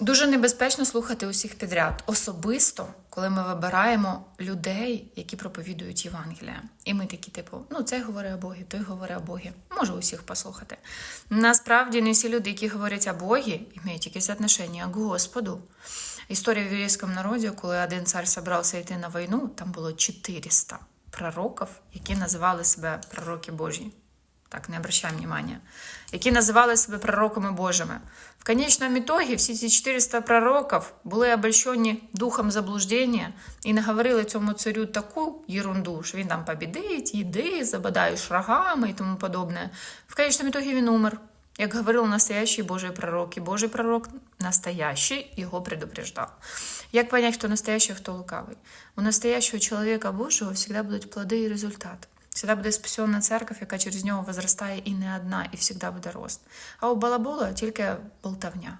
Дуже небезпечно слухати усіх підряд, особисто, коли ми вибираємо людей, які проповідують Євангелія. І ми такі, типу, ну цей говорить о Богі, той говорить о Богі. Можу усіх послухати. Насправді не всі люди, які говорять о Богі, мають якесь отношення к Господу. Історія в єврейському народі, коли один цар зібрався йти на війну, там було 400 пророків, які називали себе пророки Божі. Так, не обращаємо внимания, які називали себе пророками Божими. В конечном итоге всі ці 400 пророків були обольщені духом заблуждення і наговорили цьому царю таку ерунду, що він там побідить, їди, забадаєш рогами і тому подобне. В конечном итоге він умер. Як говорил настоящий Божий пророк, и Божий пророк настоящий його предупреждав. Як понять, хто настоящий, хто лукавий? У настоящего чоловіка Божого завжди будуть плоди і результат. Всегда буде спасенна церква, яка через нього возростає і не одна, і всегда буде рост. А у балабола тільки болтовня.